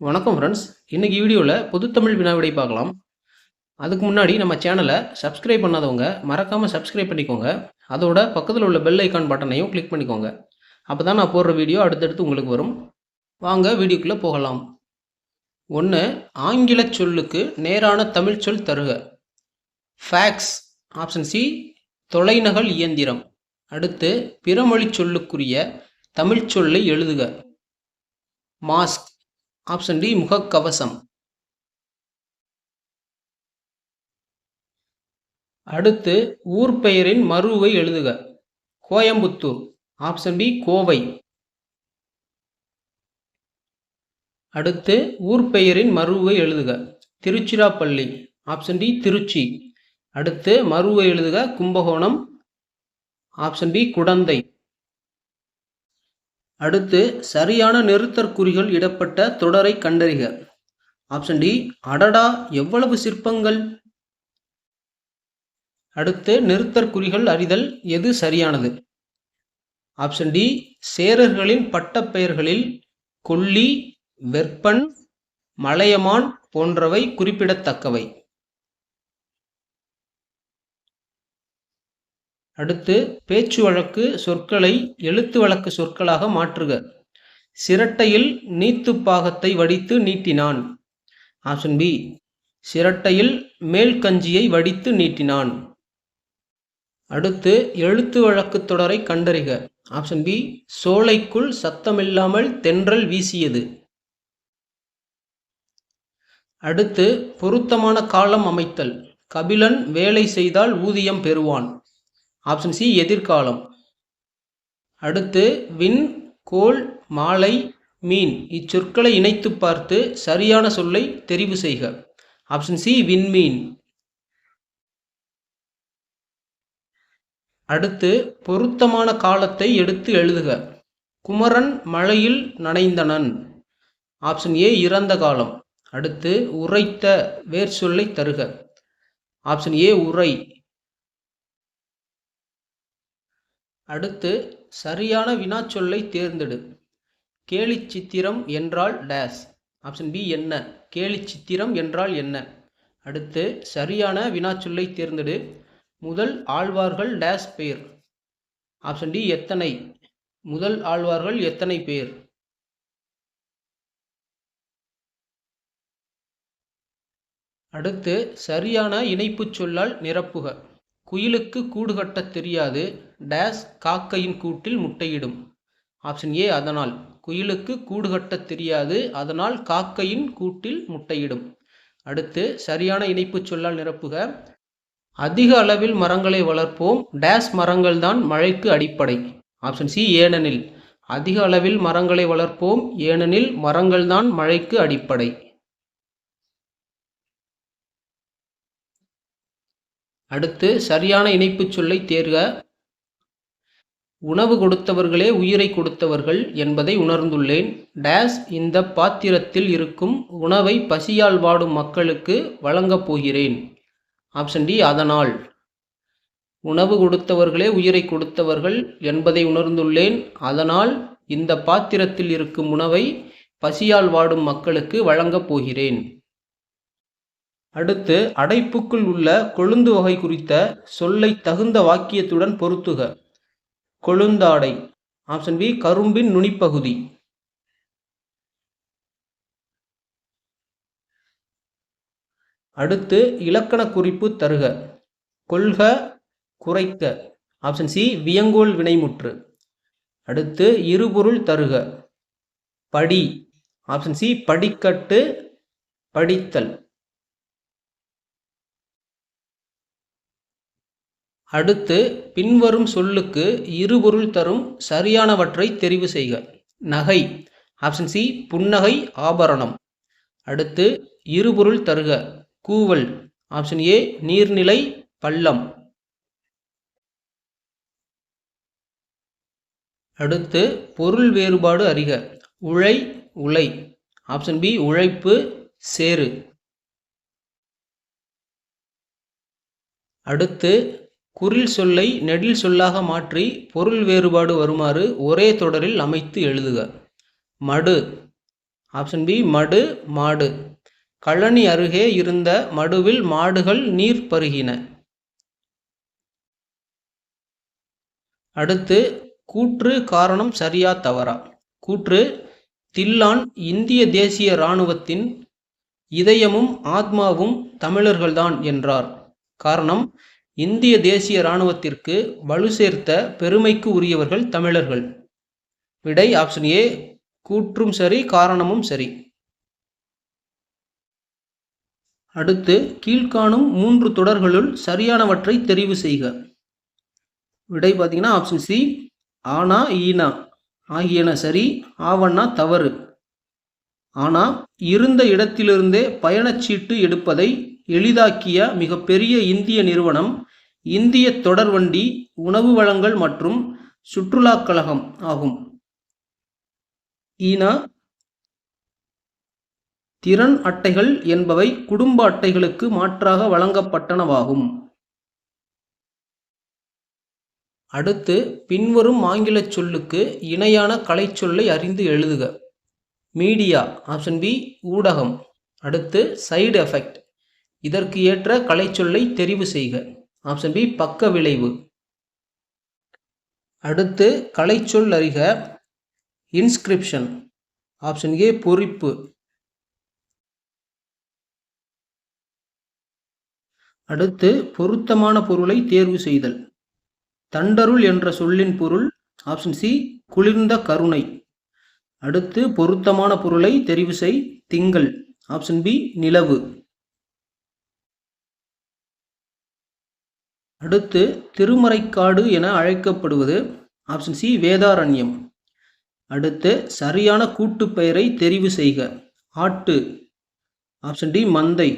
வணக்கம் ஃப்ரெண்ட்ஸ் இன்றைக்கி வீடியோவில் பொதுத்தமிழ் வினாவிடை பார்க்கலாம். அதுக்கு முன்னாடி நம்ம சேனலை சப்ஸ்கிரைப் பண்ணாதவங்க மறக்காமல் சப்ஸ்கிரைப் பண்ணிக்கோங்க. அதோட பக்கத்தில் உள்ள பெல் ஐக்கான் பட்டனையும் கிளிக் பண்ணிக்கோங்க. அப்போ தான் நான் போடுற வீடியோ அடுத்தடுத்து உங்களுக்கு வரும். வாங்க வீடியோக்குள்ளே போகலாம். ஒன்று ஆங்கில சொல்லுக்கு நேரான தமிழ் சொல் தருக. ஃபேக்ஸ் ஆப்ஷன் சி தொலைநகல் இயந்திரம். அடுத்து பிறமொழி சொல்லுக்குரிய தமிழ் சொல்லை எழுதுக. மாஸ்க் ஆப்ஷன் டி முகக்கவசம். அடுத்து ஊர் பெயரின் மருவை எழுதுக. கோயம்புத்தூர். Option B Kovai. அடுத்து ஊர் பெயரின் மருவை எழுதுக. திருச்சிராப்பள்ளி. Option D Tiruchi. அடுத்து மருவை எழுதுக கும்பகோணம். Option B Kudanthai. அடுத்து சரியான நிறுத்தற்குறிகள் இடப்பட்ட தொடரை கண்டறிக. ஆப்ஷன் டி அடடா எவ்வளவு சிற்பங்கள்? அடுத்து நிறுத்தற்குறிகள் அறிதல் எது சரியானது? ஆப்ஷன் டி சேரர்களின் பட்டப்பெயர்களில் கொல்லி வெற்பன் மலையமான் போன்றவை குறிப்பிடத்தக்கவை. அடுத்து பேச்சு வழக்கு சொற்களை எழுத்து வழக்கு சொற்களாக மாற்றுக. சிரட்டையில் நீத்து பாகத்தை வடித்து நீட்டினான். ஆப்ஷன் பி சிரட்டையில் மேல் கஞ்சியை வடித்து நீட்டினான். அடுத்து எழுத்து வழக்கு தொடரை கண்டறிக. ஆப்ஷன் பி சோலைக்குள் சத்தமில்லாமல் தென்றல் வீசியது. அடுத்து பொருத்தமான காலம் அமைத்தல். கபிலன் வேலை செய்தால் ஊதியம் பெறுவான். ஆப்ஷன் சி எதிர்காலம். அடுத்து விண் கோல் மாலை மீன். இச்சொற்களை இணைத்து பார்த்து சரியான சொல்லை தெரிவு செய்க. ஆப்ஷன் சி விண்மீன் அடுத்து பொருத்தமான காலத்தை எடுத்து எழுதுக. குமரன் மழையில் நனைந்தனன். ஆப்ஷன் ஏ இறந்த காலம். அடுத்து உரைத்த வேர் சொல்லை தருக. ஆப்ஷன் ஏ உரை. அடுத்து சரியான வினாச்சொல்லை தேர்ந்தெடு. கேலிச் சித்திரம் என்றால் டேஸ் ஆப்ஷன் பி என்ன? கேலி சித்திரம் என்றால் என்ன? அடுத்து சரியான வினாச்சொல்லை தேர்ந்தெடு. முதல் ஆழ்வார்கள் டேஸ் பேர் ஆப்ஷன் டி எத்தனை? முதல் ஆழ்வார்கள் எத்தனை பேர்? அடுத்து சரியான இணைப்புச் சொல்லால் நிரப்புக. குயிலுக்கு கூடு கட்டத் தெரியாது. டேஸ் காக்கையின் கூட்டில் முட்டையிடும். ஆப்ஷன் ஏ அதனால். குயிலுக்கு கூடு கட்டத் தெரியாது அதனால் காக்கையின் கூட்டில் முட்டையிடும். அடுத்து சரியான இணைப்புச் சொல்லால் நிரப்புக. அதிக அளவில் மரங்களை வளர்ப்போம் டேஸ் மரங்கள் தான் மழைக்கு அடிப்படை. ஆப்ஷன் சி ஏனெனில். அதிக அளவில் மரங்களை வளர்ப்போம் ஏனெனில் மரங்கள் தான் மழைக்கு அடிப்படை. அடுத்து சரியான இணைப்புச் சொல்லை தேர்க. உணவு கொடுத்தவர்களே உயிரை கொடுத்தவர்கள் என்பதை உணர்ந்துள்ளேன். டேஸ் இந்த பாத்திரத்தில் இருக்கும் உணவை பசியால் வாடும் மக்களுக்கு வழங்கப் போகிறேன். ஆப்ஷன் டி அதனால். உணவு கொடுத்தவர்களே உயிரை கொடுத்தவர்கள் என்பதை உணர்ந்துள்ளேன். அதனால் இந்த பாத்திரத்தில் இருக்கும் உணவை பசியால் வாடும் மக்களுக்கு வழங்கப் போகிறேன். அடுத்து அடைப்புக்குள் உள்ள கொழுந்து வகை குறித்த சொல்லை தகுந்த வாக்கியத்துடன் பொருத்துக. கொழுந்தாடை. ஆப்ஷன் பி கரும்பின் நுனிப்பகுதி. அடுத்து இலக்கண குறிப்பு தருக. கொள்க குறைக்க. ஆப்ஷன் சி வியங்கோல் வினைமுற்று. அடுத்து இருபொருள் தருக. படி. ஆப்ஷன் சி படிக்கட்டு படித்தல். அடுத்து பின்வரும் சொல்லுக்கு இருபொருள் தரும் சரியானவற்றை தெரிவு செய்க. நகை. ஆப்ஷன் சி புன்னகை ஆபரணம். அடுத்து இருபொருள் தருக. கூவல். ஆப்ஷன் ஏ நீர்நிலை பள்ளம். அடுத்து பொருள் வேறுபாடு அறிக. உழை உலை. ஆப்ஷன் பி உழைப்பு சேறு. அடுத்து குறில் சொல்லை நெடில் சொல்லாக மாற்றி பொருள் வேறுபாடு வருமாறு ஒரே தொடரில் அமைத்து எழுதுக. மடு. ஆப்ஷன் பி மடு மாடு. கழனி அருகே இருந்த மடுவில் மாடுகள் நீர் பருகின. அடுத்து கூற்று காரணம் சரியா தவறா? கூற்று தில்லான் இந்திய தேசிய இராணுவத்தின் இதயமும் ஆத்மாவும் தமிழர்கள்தான் என்றார். காரணம் இந்திய தேசிய இராணுவத்திற்கு வலு சேர்த்த பெருமைக்கு உரியவர்கள் தமிழர்கள். விடை ஆப்ஷன் ஏ கூற்றும் சரி காரணமும் சரி. அடுத்து கீழ்காணும் மூன்று தொடர்களுள் சரியானவற்றை தெரிவு செய்க. விடை பார்த்தீங்கன்னா ஆப்ஷன் சி ஆனா ஈனா. ஆகியன சரி ஆவண்ணா தவறு. ஆனா இருந்த இடத்திலிருந்தே பயணச்சீட்டு எடுப்பதை எளிதாக்கிய மிகப்பெரிய இந்திய நிறுவனம் இந்திய தொடர்வண்டி உணவு வழங்கல் மற்றும் சுற்றுலாக் கழகம் ஆகும். ஈனா திறன் அட்டைகள் என்பவை குடும்ப அட்டைகளுக்கு மாற்றாக வழங்கப்பட்டனவாகும். அடுத்து பின்வரும் ஆங்கிலச் சொல்லுக்கு இணையான கலைச்சொல்லை அறிந்து எழுதுக. மீடியா ஆப்ஷன் பி ஊடகம். அடுத்து சைடு எஃபெக்ட். இதற்கு ஏற்ற கலைச்சொல்லை தெரிவு செய்க. ஆப்ஷன் பி பக்க விளைவு. அடுத்து கலைச்சொல் அறிக. இன்ஸ்கிரிப்ஷன் ஆப்ஷன் ஏ பொறிப்பு. அடுத்து பொருத்தமான பொருளை தேர்வு செய்தல். தண்டருள் என்ற சொல்லின் பொருள். ஆப்ஷன் சி குளிர்ந்த கருணை. அடுத்து பொருத்தமான பொருளை தெரிவு செய் திங்கள். ஆப்ஷன் பி நிலவு. அடுத்து திருமறைக்காடு என அழைக்கப்படுவது ஆப்ஷன் சி வேதாரண்யம். அடுத்து சரியான கூட்டு பெயரை தெரிவு செய்க. ஆட்டு. ஆப்ஷன் டி மந்தை.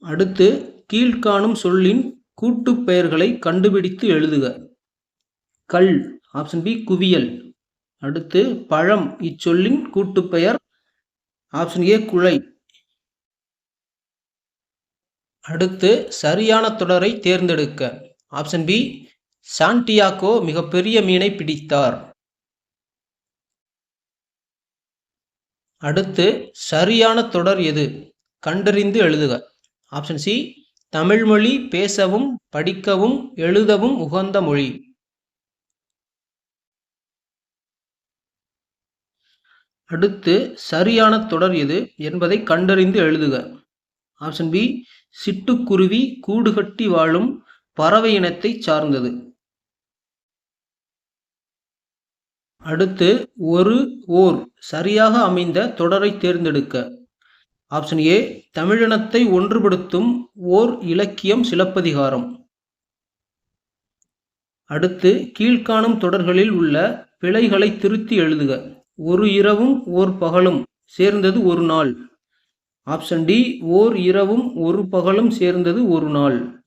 அடுத்து கீழ்காணும் சொல்லின் கூட்டு பெயர்களை கண்டுபிடித்து எழுதுக. கல். ஆப்ஷன் பி குவியல். அடுத்து பழம் இச்சொல்லின் கூட்டுப்பெயர். Option A குழை. அடுத்து சரியான தொடரை தேர்ந்தெடுக்க. ஆப்ஷன் பி சாண்டியாகோ மிகப்பெரிய மீனை பிடித்தார். அடுத்து சரியான தொடர் எது? கண்டறிந்து எழுதுக. ஆப்ஷன் சி தமிழ்மொழி பேசவும் படிக்கவும் எழுதவும் உகந்த மொழி. அடுத்து சரியான தொடர் எது என்பதை கண்டறிந்து எழுதுக. ஆப்ஷன் பி சிட்டுக்குருவி கூடுகட்டி வாழும் பறவை இனத்தை சார்ந்தது. அடுத்து ஒரு ஓர் சரியாக அமைந்த தொடரை தேர்ந்தெடுக்க. ஆப்ஷன் ஏ தமிழினத்தை ஒன்றுபடுத்தும் ஓர் இலக்கியம் சிலப்பதிகாரம். அடுத்து கீழ்காணும் தொடர்களில் உள்ள பிழைகளை திருத்தி எழுதுக. ஒரு இரவும் ஓர் பகலும் சேர்ந்தது ஒரு நாள். ஆப்ஷன் டி ஓர் இரவும் ஒரு பகலும் சேர்ந்தது ஒரு நாள்.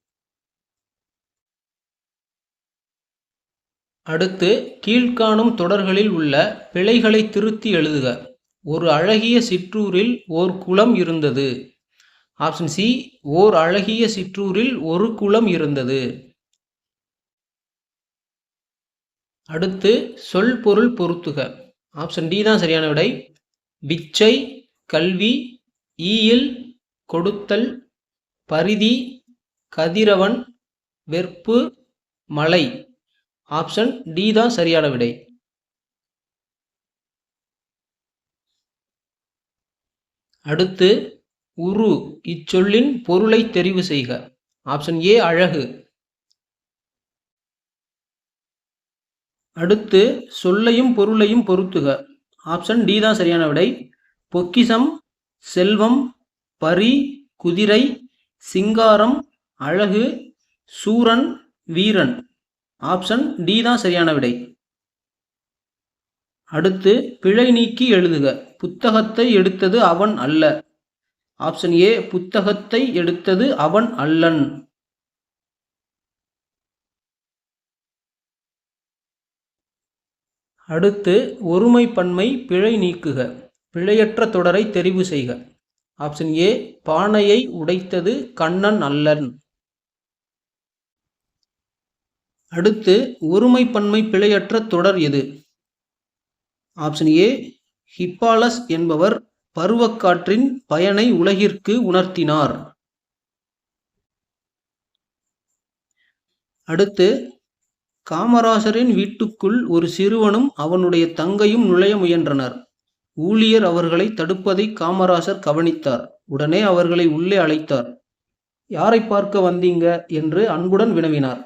அடுத்து கீழ்காணும் தொடர்களில் உள்ள பிழைகளை திருத்தி எழுதுக. ஒரு அழகிய சிற்றூரில் ஓர் குளம் இருந்தது. ஆப்ஷன் சி ஓர் அழகிய சிற்றூரில் ஒரு குளம் இருந்தது. அடுத்து சொல் பொருள் பொருத்துக. ஆப்ஷன் டி தான் சரியான விடை. பிச்சை கல்வி ஈயில் கொடுத்தல் பரிதி கதிரவன் வெற்பு மலை. ஆப்ஷன் டி தான் சரியான விடை. அடுத்து உரு இச்சொல்லின் பொருளை தெரிவு செய்க. ஆப்ஷன் ஏ அழகு. அடுத்து சொல்லையும் பொருளையும் பொருத்துக. ஆப்ஷன் டி தான் சரியான விடை. பொக்கிசம் செல்வம் பரி குதிரை சிங்காரம் அழகு சூரன் வீரன். ஆப்ஷன் டி தான் சரியான விடை. அடுத்து பிழை நீக்கி எழுதுக. புத்தகத்தை எடுத்தது அவன் அல்ல. ஆப்ஷன் ஏ புத்தகத்தை எடுத்தது அவன் அல்லன். அடுத்து ஒருமை பன்மை பிழை நீக்குக. பிழையற்ற தொடரை தெரிவு செய்க. ஆப்ஷன் ஏ பானையை உடைத்தது கண்ணன் அல்லன். அடுத்து ஒருமை பன்மை பிழையற்ற தொடர் எது? ஆப்ஷன் ஏ ஹிப்பாலஸ் என்பவர் பருவக்காற்றின் பயனை உலகிற்கு உணர்த்தினார். அடுத்து காமராசரின் வீட்டுக்குள் ஒரு சிறுவனும் அவனுடைய தங்கையும் நுழைய முயன்றனர். ஊழியர் அவர்களை தடுப்பதை காமராசர் கவனித்தார். உடனே அவர்களை உள்ளே அழைத்தார். யாரை பார்க்க வந்தீங்க? என்று அன்புடன் வினவினார்.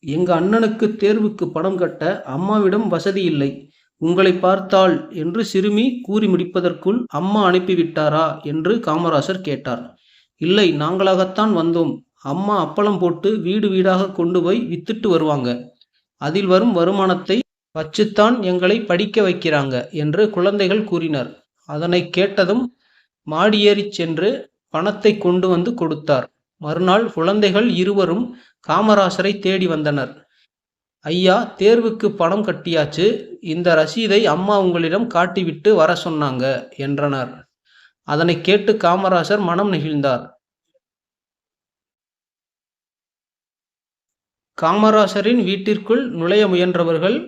எங்க அண்ணனுக்கு தேர்வுக்கு பணம் கட்ட அம்மாவிடம் வசதி இல்லை. உங்களை பார்த்தாள் என்று சிறுமி கூறி முடிப்பதற்குள் அம்மா அனுப்பிவிட்டாரா என்று காமராசர் கேட்டார். இல்லை நாங்களாகத்தான் வந்தோம். அம்மா அப்பளம் போட்டு வீடு வீடாக கொண்டு போய் வித்துட்டு வருவாங்க. அதில் வரும் வருமானத்தை வச்சுத்தான் எங்களை படிக்க வைக்கிறாங்க என்று குழந்தைகள் கூறினர். அதனை கேட்டதும் மாடியேறிச் சென்று பணத்தை கொண்டு வந்து கொடுத்தார். மறுநாள் குழந்தைகள் இருவரும் காமராசரை தேடி வந்தனர். ஐயா தேர்வுக்கு பணம் கட்டியாச்சு இந்த ரசீதை அம்மா உங்களிடம் காட்டிவிட்டு வர சொன்னாங்க என்றனர். அதனை கேட்டு காமராசர் மனம் நெகிழ்ந்தார். காமராசரின் வீட்டிற்குள் நுழைய முயன்றவர்கள்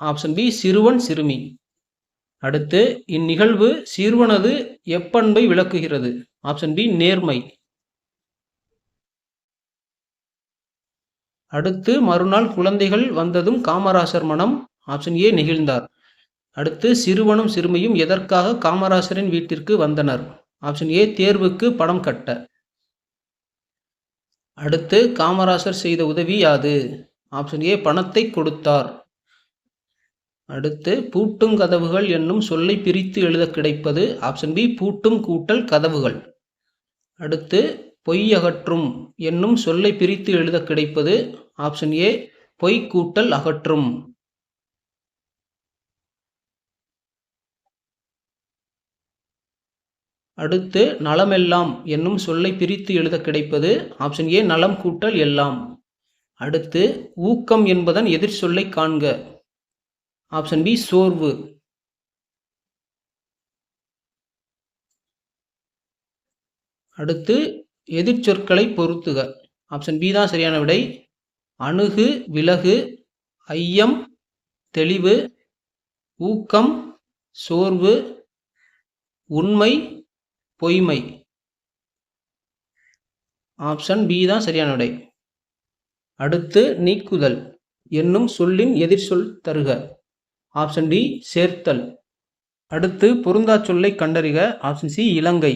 ஆப்ஷன் பி சிறுவன் சிறுமி. அடுத்து இந்நிகழ்வு சிறுவனது எப்பண்பை விளக்குகிறது? ஆப்ஷன் பி நேர்மை. அடுத்து மறுநாள் குழந்தைகள் வந்ததும் காமராசர் மனம். ஆப்ஷன் ஏ நெகிழ்ந்தார். அடுத்து சிறுவனும் சிறுமியும் எதற்காக காமராசரின் வீட்டிற்கு வந்தனர்? ஆப்ஷன் ஏ தேர்வுக்கு பணம் கட்ட. அடுத்து காமராசர் செய்த உதவி யாது? ஆப்ஷன் ஏ பணத்தை கொடுத்தார். அடுத்து பூட்டும் கதவுகள் என்னும் சொல்லை பிரித்து எழுத கிடைப்பது ஆப்ஷன் பி பூட்டும் கூட்டல் கதவுகள். அடுத்து பொய் அகற்றும் என்னும் சொல்லை பிரித்து எழுத கிடைப்பது ஆப்ஷன் ஏ பொய் கூட்டல் அகற்றும். அடுத்து நலமெல்லாம் என்னும் சொல்லை பிரித்து எழுத கிடைப்பது ஆப்ஷன் ஏ நலம் கூட்டல் எல்லாம். அடுத்து ஊக்கம் என்பதன் எதிர் சொல்லை காண்க. ஆப்ஷன் பி சோர்வு. அடுத்து எதிர்ச்சொற்களை பொருத்துக. ஆப்ஷன் பி தான் சரியான விடை. அணுகு விலகு ஐயம் தெளிவு ஊக்கம் சோர்வு உண்மை பொய்மை. ஆப்ஷன் பி தான் சரியான விடை. அடுத்து நீக்குதல். என்னும் சொல்லின் எதிர்ச்சொல் தருக. ஆப்ஷன் டி சேர்த்தல். அடுத்து பொருந்தா சொல்லை கண்டறிக. Option C Ilangai.